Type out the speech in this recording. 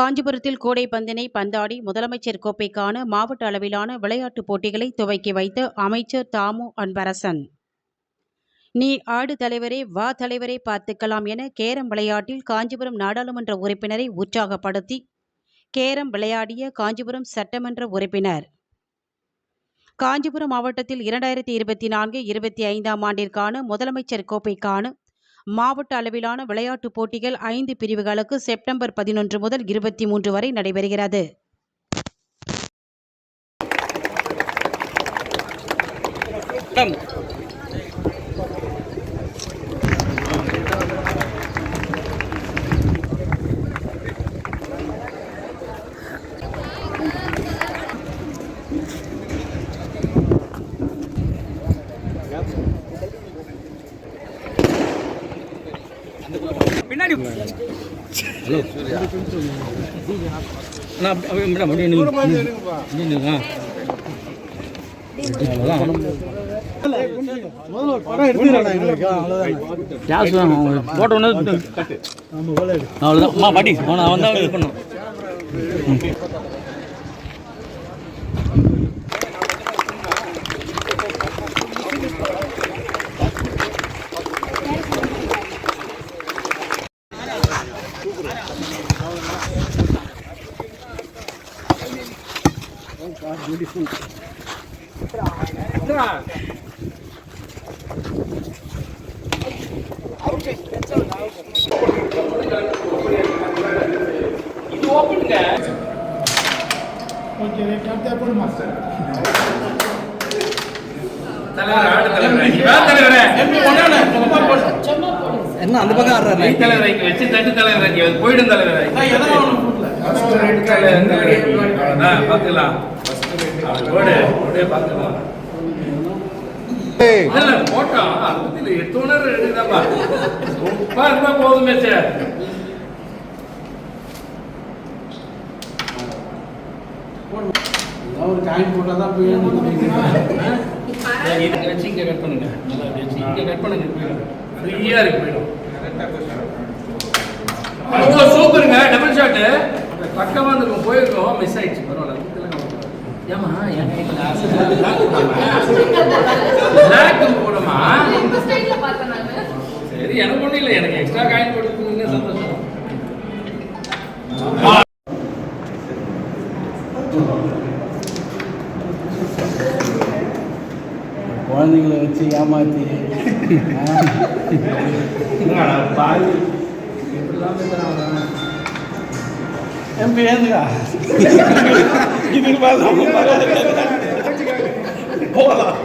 காஞ்சிபுரத்தில் கூடைப்பந்தினை பந்தாடி முதலமைச்சர் கோப்பைக்கான மாவட்ட அளவிலான விளையாட்டுப் போட்டிகளை துவக்கி வைத்த அமைச்சர் தாமு அன்பரசன். நீ ஆடு தலைவரே வா தலைவரே பார்த்துக்கலாம் என கேரம் விளையாட்டில் காஞ்சிபுரம் நாடாளுமன்ற உறுப்பினரை உற்சாகப்படுத்தி கேரம் விளையாடிய காஞ்சிபுரம் சட்டமன்ற உறுப்பினர். காஞ்சிபுரம் மாவட்டத்தில் இரண்டாயிரத்தி இருபத்தி நான்கு இருபத்தி ஐந்தாம் ஆண்டிற்கான முதலமைச்சர் கோப்பைக்கான மாவட்ட அளவிலான விளையாட்டுப் போட்டிகள் ஐந்து பிரிவுகளுக்கு செப்டம்பர் பதினொன்று முதல் இருபத்தி மூன்று வரை நடைபெறுகிறது. பின்னாடி. ஹலோ. மேடம் அப்படியே நில்லுங்க. அப்படியே நில்லுங்க. கேஷ் தான் போட்ட உடனே தலைவர் ஆடு தலைவர் தலைவரே என்ன அந்த பக்கம் ஆடுறாரு? நீ தலைவரை இங்க வச்சு தட்டு தலைவர் இங்க போயிடும் தலைவர். பத்தி இல்ல எத்தோனர் எடுதாப்பா ரொம்ப இருந்தா போதுமே சார் ஒரு காயின் போட்டால் தான் போய் இதை வச்சு இங்க கட் பண்ணுங்க நல்லா வச்சு இங்க கட் பண்ணுங்க போயிடும் ஃப்ரீயா இருக்கு போயிடும் ஓ சூப்பருங்க டபுள் ஷாட் பக்கமா இருக்கும் போயிருக்கோம் மிஸ் ஆயிடுச்சு பரவாயில்ல. சரி எனக்கு ஒன்றும் இல்லை. எனக்கு எக்ஸ்ட்ரா காயின் சந்தோஷம். குழந்தைங்களை வச்சு ஏமாத்தி. பாய் எம்பி ஏந்துக்கா இதுக்கு மேல போகலாம்